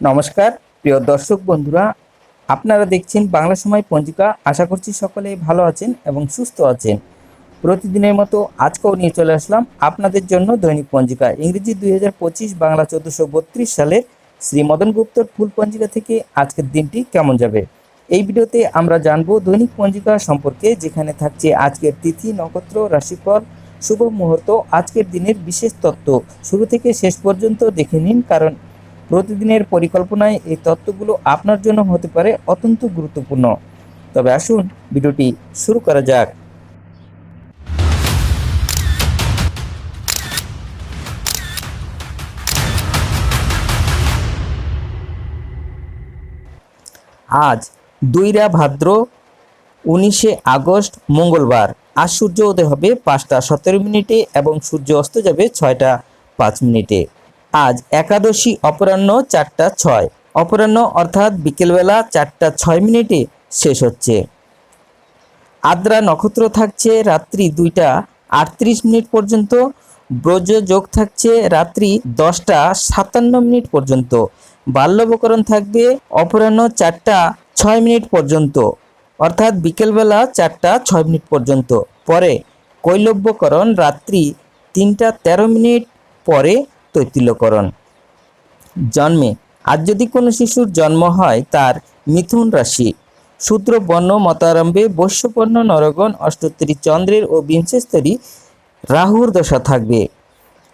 নমস্কার, প্রিয় দর্শক বন্ধুরা, আপনারা দেখছেন বাংলা সময় পঞ্জিকা। আশা করছি সকলে ভালো আছেন এবং সুস্থ আছেন। প্রতিদিনের মতো আজকেও নিয়ে চলে আসলাম আপনাদের জন্য দৈনিক পঞ্জিকা। ইংরেজি দুই হাজার পঁচিশ বাংলা চোদ্দোশো বত্রিশ সালের শ্রী মদন গুপ্তর ফুল পঞ্জিকা থেকে আজকের দিনটি কেমন যাবে? এই ভিডিওতে আমরা জানব দৈনিক পঞ্জিকা সম্পর্কে, যেখানে থাকছে আজকের তিথি, নক্ষত্র, রাশিফল, শুভ মুহূর্ত, আজকের দিনের বিশেষ তত্ত্ব। শুরু থেকে শেষ পর্যন্ত দেখে নিন, কারণ প্রতিদিনের পরিকল্পনায় এই তত্ত্বগুলো আপনার জন্য হতে পারে অত্যন্ত গুরুত্বপূর্ণ। তবে আসুন, ভিডিওটি শুরু করা যাক। আজ দুইরা ভাদ্র, উনিশে আগস্ট, মঙ্গলবার। আজ সূর্য উদয় হবে পাঁচটা সতেরো মিনিটে এবং সূর্য অস্ত যাবে ছয়টা পাঁচ মিনিটে। আজ একাদশী অপরাহ্ন চারটা ছয়। অপরাহ্ন অর্থাৎ বিকেলবেলা চারটা ছয় মিনিটে শেষ হচ্ছে। আদ্রা নক্ষত্র থাকছে রাত্রি দুইটা আটত্রিশ মিনিট পর্যন্ত। ব্রজ যোগ থাকছে রাত্রি দশটা সাতান্ন মিনিট পর্যন্ত। বাল্যবকরণ থাকবে অপরাহ্ন চারটা ছয় মিনিট পর্যন্ত। অর্থাৎ বিকেলবেলা চারটা ছয় মিনিট পর্যন্ত। পরে কৈলব্যকরণ রাত্রি তিনটা তেরো মিনিট পরে তৈতিল্যকরণ। জন্মে, আজ যদি কোনো শিশুর জন্ম হয়, তার মিথুন রাশি। শূদ্র বর্ণ, মতারম্ভে বৈশ্যপর্ণ, নরগণ অষ্টোত্তরী চন্দ্রের ও বিংশস্তরী রাহুর দশা থাকবে।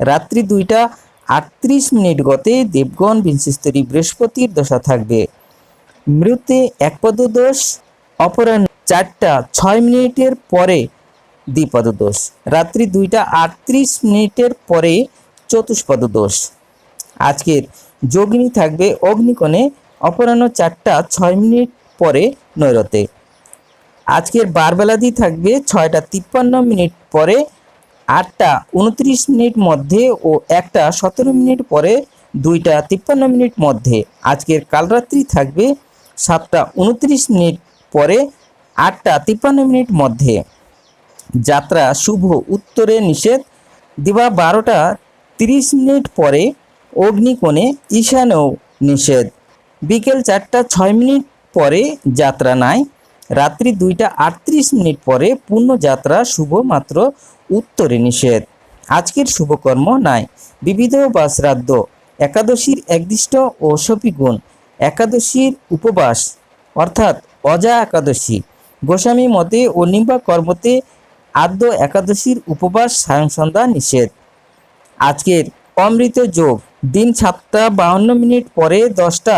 রাত্রি দুইটা আটত্রিশ মিনিট গতে দেবগণ, বিংশস্তরী বৃহস্পতির দশা থাকবে। মৃতে একপদ দোষ অপরাহ্ন চারটা ছয় মিনিটের পরে দ্বিপদ দোষ রাত্রি দুইটা আটত্রিশ মিনিটের পরে চতুষ্পদ দোষ। আজকের যোগিনী থাকবে অগ্নিকোণে, অপরাহ্ন চারটা ছয় মিনিট পরে নৈরতে। আজকের বারবেলাদি থাকবে ছয়টা তিপ্পান্ন মিনিট পরে, আটটা উনত্রিশ মিনিট মধ্যে ও একটা সতেরো মিনিট পরে, দুইটা তিপ্পান্ন মিনিট মধ্যে। আজকের কালরাত্রি থাকবে সাতটা উনত্রিশ মিনিট পরে, আটটা তিপ্পান্ন মিনিট মধ্যে। যাত্রা শুভ উত্তরে নিষেধ। দিবা বারোটা তিরিশ মিনিট পরে অগ্নিকোণে ঈশানেও নিষেধ। বিকেল চারটা ছয় মিনিট পরে যাত্রা নাই। রাত্রি দুইটা আটত্রিশ মিনিট পরে পূর্ণ যাত্রা শুভ মাত্র উত্তরে নিষেধ। আজকের শুভকর্ম নাই। বিবিধ বা শ্রাদ্ধ একাদশীর একদিষ্ট ও সপিগুণ, একাদশীর উপবাস, অর্থাৎ অজা একাদশী। গোস্বামী মতে ও নিম্বা কর্মতে আদ্য একাদশীর উপবাস সায়ং সন্ধ্যা নিষেধ। আজকের অমৃত যোগ, দিন সাতটা বাহান্ন মিনিট পরে দশটা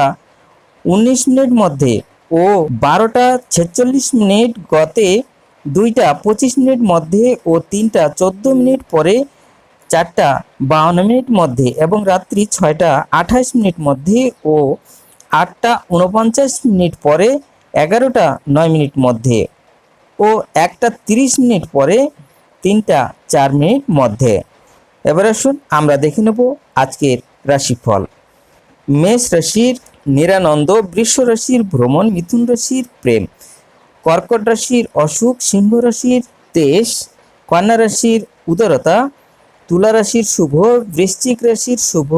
উনিশ মিনিট মধ্যে ও বারোটা ছেচল্লিশ মিনিট গতে দুইটা পঁচিশ মিনিট মধ্যে ও তিনটা চোদ্দ মিনিট পরে চারটা বাহান্ন মিনিট মধ্যে এবং রাত্রি ছয়টা আঠাশ মিনিট মধ্যে ও আটটা উনপঞ্চাশ মিনিট পরে এগারোটা নয় মিনিট মধ্যে ও একটা তিরিশ মিনিট পরে তিনটা চার মিনিট মধ্যে। এবার আসুন আমরা দেখে নেব আজকের রাশিফল। মেষ রাশির নিরানন্দ, বৃষ রাশির ভ্রমণ, মিথুন রাশির প্রেম। কর্কট রাশির অসুখ, সিংহ রাশির তেজ। কন্যা রাশির উদারতা। তুলা রাশির শুভ, বৃশ্চিক রাশির শুভ।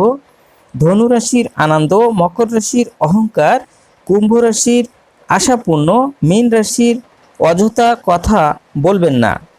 ধনু রাশির আনন্দ, মকর রাশির অহংকার। কুম্ভ রাশির আশাপূর্ণ। মীন রাশির অযথা কথা বলবেন না।